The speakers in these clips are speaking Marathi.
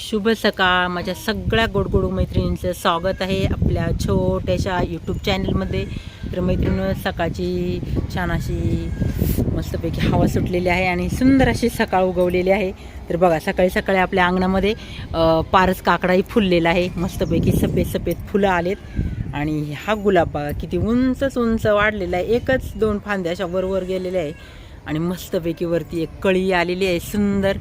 शुभ सकाळ. माझ्या सगळ्या गोडगोडू मैत्रिणींचं स्वागत आहे आपल्या छोट्याशा यूट्यूब चॅनलमध्ये तर मैत्रिणी सकाळची छान अशी मस्तपैकी हवा सुटलेली आहे आणि सुंदर अशी सकाळ उगवलेली आहे. तर बघा सकाळी सकाळी आपल्या अंगणामध्ये पारस काकडाही फुललेला आहे. मस्तपैकी सफेद सफेद फुलं आलेत. आणि हा गुलाब बघा किती उंचच उंच वाढलेला आहे. एकच दोन फांद्या अशा वरवर गेलेल्या आहे. आणि मस्तपैकी वरती एक कळी आलेली आहे सुंदर.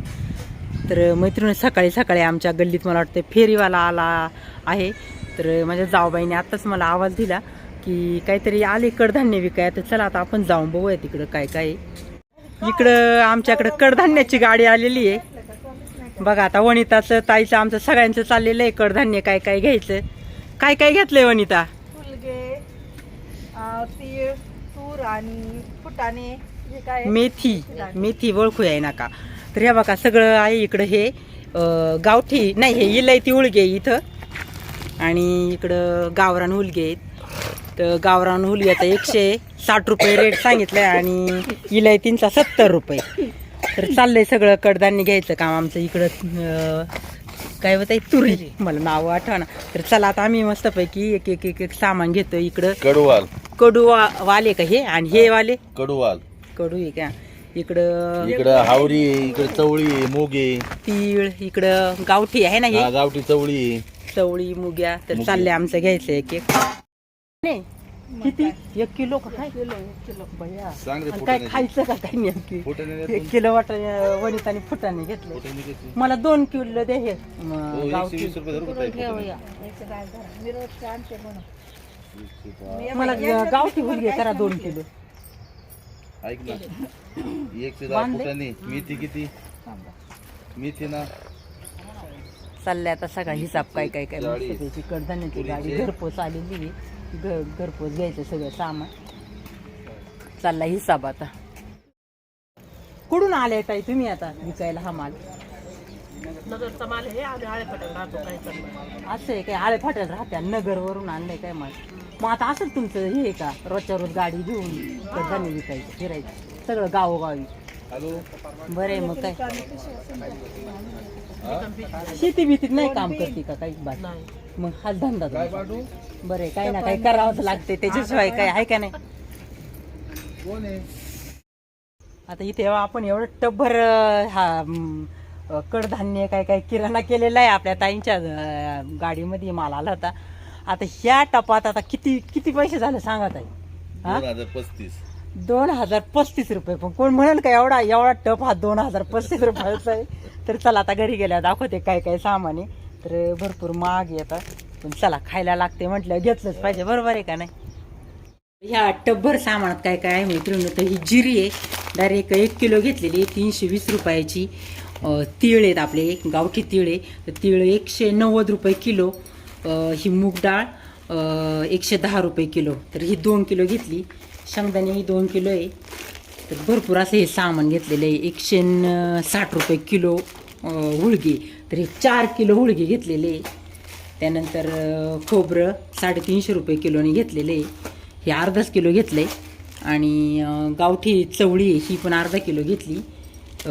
तर मैत्रिणी सकाळी सकाळी आमच्या गल्लीत मला वाटतं फेरीवाला आला आहे. तर माझ्या जाऊबाईने आत्ताच मला आवाज दिला की काहीतरी आले कडधान्य विकाय तर चला आता आपण जाऊन बघूया तिकडं काय काय. इकडं आमच्याकडं कडधान्याची गाडी आलेली आहे. बघा आता वनिताचं ताईचं आमचं सगळ्यांचं चाललेलं आहे कडधान्य काय काय घ्यायचं. काय काय घेतलंय वनिता? तीळ तूर आणि फुटाणे. मेथी. मेथी ओळखू आहे नका तर हे बघा सगळं आहे इकडं हे गावठी नाही हे इलायती उलगे आहे इथं. आणि इकडं गावरान हुलगे आहेत. तर गावरान हुलग्याचा एकशे साठ रुपये रेट सांगितलाय आणि इलायतींचा सत्तर रुपये. तर चाललंय सगळं कडधान्य घ्यायचं काम आमचं इकडं काय होत आहे तुरी. मला नाव आठवना. तर चला आता आम्ही मस्तपैकी एक एक एक एक सामान घेतो इकडं. कडवाल. कडू वाले का हे? आणि हे वाले? कडवाल. कडू आहे का? इकडं इकडं हावरी इकडं चवळी मूग. तीळ इकडं गावठी आहे ना हा, हे गावठी चवळी. चवळी मुग्या. तर. चाललंय आमचं घ्यायचं एक एक. नाही. किती? एक किलो का काय? किलो एक किलो. बया सांग रे आणि काय फुटाण्याची. खायचं का काय नेमकी? फुटाणे द्या एक. किलो वाटाणे वनिताने फुटाने घेतले. फुटाणे किती? मला दोन किलो दे हे. हो, म, एकशे गावठी. वीस रुपये धरू का ताई? फुटाणे? मला गावठी काय करा दोन? किलो. ऐक ना एकशे दहा? फुटाणे मेथी किती. मेथी ना चाललंय आता सगळा हिसाब काय काय काय चाळीस. मस्तपैकी कडधान्याची गाडी. घरपोच आलेली. घर घरपोच घ्यायचं सगळं सामान चालला हिसाब आता कुठून आले ताई तुम्ही आता विकायला हा माल नगरचा माल हे आळे राहतो असं आहे काय? आळे फाट्यात राहत्या नगर वरून आणलंय काय माल मग आता असं तुमचं हे आहे का? रोजच्या रोज गाडी घेऊन कडधान्य विकायचं फिरायचं सगळं गावोगावी. हॅलो? बरं आहे मग काय? शेती भीतीत नाही काम करते का काही बात? मग हाच धंदा तुमचा. बरं आहे काही ना काही करावंच लागते त्याच्याशिवाय काय आहे का नाही? कोण आहे? आता इथे आपण एवढं टब्बर अं, हा अं, कडधान्य काय काय किराणा केलेला आहे आपल्या ताईंच्या अं, गाडीमध्ये माल आला होता. आता ह्या टपात आता किती किती पैसे झाले सांगा ताई? हा? दोन हजार पस्तीस. दोन हजार पस्तीस रुपये. पण कोण म्हणेल का एवढा एवढा टप हा दोन हजार पस्तीस रुपयाचा आहे? तर चला आता घरी गेल्या दाखवते काय काय सामान आहे. तर भरपूर महाग येतात पण चला खायला लागते म्हटलं घेतलंच पाहिजे. बरोबर आहे का नाही? ह्या टब्बर सामानात काय काय आहे मैत्रिणी तर ही जिरी आहे. डायरेक्ट एक किलो घेतलेली आहे तीनशे वीस रुपयाची. तीळ आहेत आपले गावठी तीळ आहे. तर तीळ एकशे नव्वद रुपये किलो ही मूग डाळ एकशे दहा रुपये किलो. तर ही दोन किलो घेतली. शेंगदाणे ही दोन किलो आहे. तर भरपूर असं हे सामान घेतलेलं आहे. एकशे साठ रुपये किलो हुळगी. तर हे चार किलो हुळगी घेतलेले आहे. त्यानंतर खोबरं साडेतीनशे रुपये किलोने घेतलेले आहे. हे अर्धाच किलो घेतले आणि गावठी चवळी ही पण अर्धा किलो घेतली.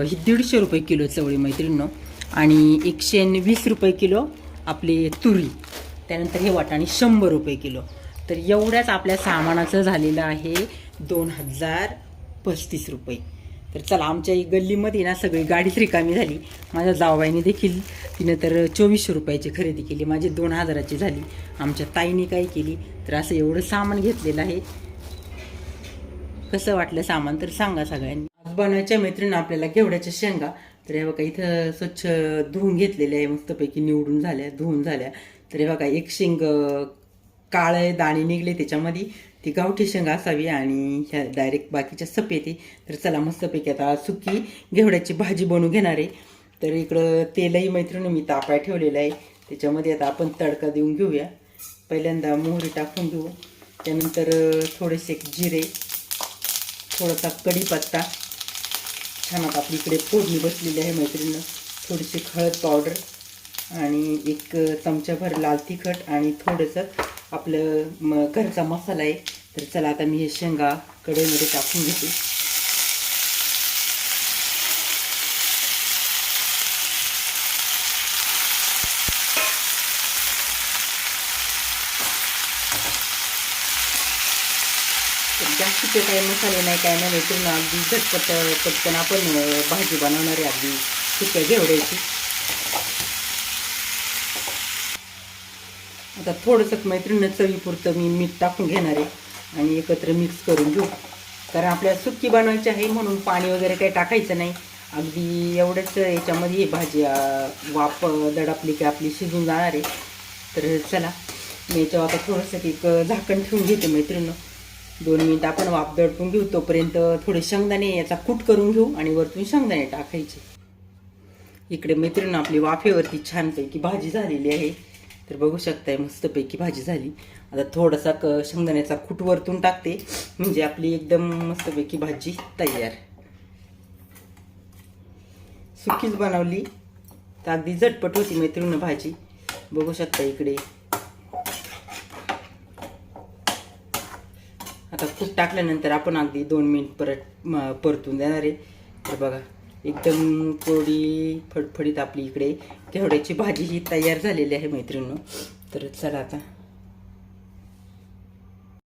ही दीडशे रुपये किलो चवळी मैत्रिणीनं. आणि एकशे वीस रुपये किलो आपली तुरी. त्यानंतर हे वाटाणे शंभर रुपये किलो. तर एवढ्याच आपल्या सामानाचं झालेलं आहे दोन हजार पस्तीस रुपये. तर चला आमच्या ही गल्लीमध्ये ना सगळी गाडीच रिकामी झाली. माझ्या जावबाईने देखील तिनं तर चोवीसशे रुपयाची खरेदी केली. माझी दोन हजाराची झाली. आमच्या ताईने काय केली. तर असं एवढं सामान घेतलेलं आहे. कसं वाटलं सामान? तर सांगा सगळ्यांनी. बनवायच्या मैत्रिणी आपल्याला घेवड्याच्या शेंगा. तर हे बघा इथं स्वच्छ धुवून घेतलेल्या आहे मस्तपैकी निवडून झाल्या धुवून झाल्या. तर हे बघा एक शेंग काळे दाणे निघले त्याच्यामध्ये. ती गावठी शेंगा असावी आणि ह्या डायरेक्ट बाकीच्या सफेद तर चला मस्तपैकी आता सुकी घेवड्याची भाजी बनवून घेणार आहे. तर इकडं तेलही मैत्रिणी मी तापाय ठेवलेलं आहे. त्याच्यामध्ये आता आपण तडका देऊन घेऊया. पहिल्यांदा मोहरी टाकून घेऊ. त्यानंतर थोडेसे जिरे थोडासा कढीपत्ता छान आता आपली इकडे फोडणी बसलेली आहे मैत्रिणीनं. थोडीशी हळद पावडर आणि एक चमचाभर लाल तिखट आणि थोडंसं आपलं म घरचा मसाला आहे. तर चला आता मी हे शेंगा कढईमध्ये टाकून घेते. जास्तीचे काही मसाले नाही काय नाही पूर्ण अगदी झटपट पटकन आपण भाजी बनवणारी अगदी सुक्या घेवड्याची. आता थोडंसं मैत्रिणीनं चवीपुरतं मी मीठ टाकून घेणार आहे आणि एकत्र मिक्स करून घेऊ. कारण आपल्याला सुक्की बनवायची आहे म्हणून पाणी वगैरे काही टाकायचं नाही. अगदी एवढंच याच्यामध्ये भाजी वाप वाफ दडापली की आपली शिजून जाणार आहे. तर चला मी याच्यावर आता थोडंसं एक झाकण ठेवून घेते मैत्रिणीनं. दोन मिनिट आपण वाफ दडपून घेऊ तोपर्यंत थोडे शेंगदाणे याचा कूट करून घेऊ आणि वरतून शेंगदाणे टाकायचे. इकडे मैत्रिणी आपली वाफेवरती छानपैकी भाजी झालेली आहे. तर बघू शकताय मस्तपैकी भाजी झाली. आता थोडासा क शेंगदाण्याचा कूट वरतून टाकते. म्हणजे आपली एकदम मस्तपैकी भाजी तयार. सुकीच बनवली. तर अगदी झटपट होती मैत्रिणी भाजी. बघू शकता इकडे. आता कूट टाकल्यानंतर आपण अगदी दोन मिनिट परत परतून देणार आहे. तर बघा एकदम कोडी फडफडीत आपली इकडे तेवढ्याची भाजी ही तयार झालेली आहे मैत्रिणी तर चला आता.